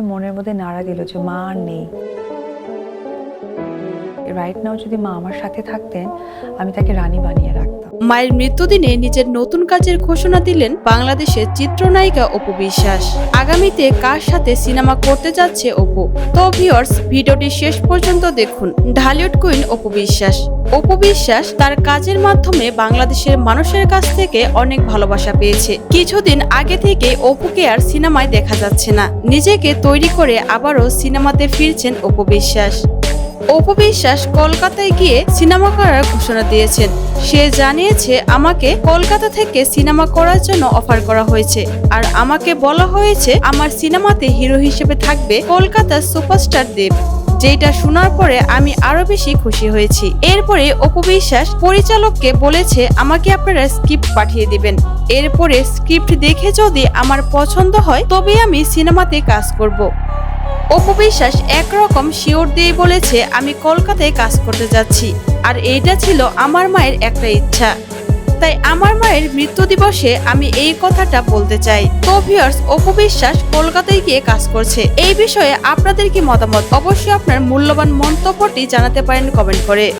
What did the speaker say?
মনের মধ্যে নাড়া দিল যে, মা, আর নেই। রাইট নাও যদি মা আমার সাথে থাকতেন, আমি তাকে রানী বানিয়ে মায়ের মৃত্যুদিনে নিজের নতুন কাজের ঘোষণা দিলেন বাংলাদেশের চিত্রনায়িকা অপু বিশ্বাস। আগামীতে কার সাথে সিনেমা করতে যাচ্ছে অপু? তো ভিউয়ার্স, ভিডিওটি শেষ পর্যন্ত দেখুন। ঢালিউড কুইন অপু বিশ্বাস। অপু বিশ্বাস তার কাজের মাধ্যমে বাংলাদেশের মানুষের কাছ থেকে অনেক ভালোবাসা পেয়েছে। কিছুদিন আগে থেকে অপুকে আর সিনেমায় দেখা যাচ্ছে না। নিজেকে তৈরি করে আবারও সিনেমাতে ফিরছেন অপু বিশ্বাস। অপু বিশ্বাস কলকাতায় গিয়ে সিনেমা করার ঘোষণা দিয়েছেন। সে জানিয়েছে, আমাকে কলকাতা থেকে সিনেমা করার জন্য অফার করা হয়েছে। আর আমাকে বলা হয়েছে, আমার সিনেমাতে হিরো হিসেবে থাকবে কলকাতার সুপারস্টার দেব। যেটা শোনার পরে আমি আরও বেশি খুশি হয়েছি। এরপরে অপু বিশ্বাস পরিচালককে বলেছে, আমাকে আপনারা স্ক্রিপ্ট পাঠিয়ে দিবেন। এরপরে স্ক্রিপ্ট দেখে যদি আমার পছন্দ হয় তবে আমি সিনেমাতে কাজ করব। অপু বিশ্বাস একরকম শিওর দিয়ে বলেছে, আমি কলকাতায় কাজ করতে যাচ্ছি। আর এইটা ছিল আমার মায়ের একটা ইচ্ছা। তাই আমার মায়ের মৃত্যু দিবসে আমি এই কথাটা বলতে চাই। তো ভিউয়ার্স অপু বিশ্বাস কলকাতায় গিয়ে কাজ করছে। এই বিষয়ে আপনাদের কি মতামত? অবশ্যই আপনার মূল্যবান মন্তব্যটি জানাতে পারেন কমেন্ট করে।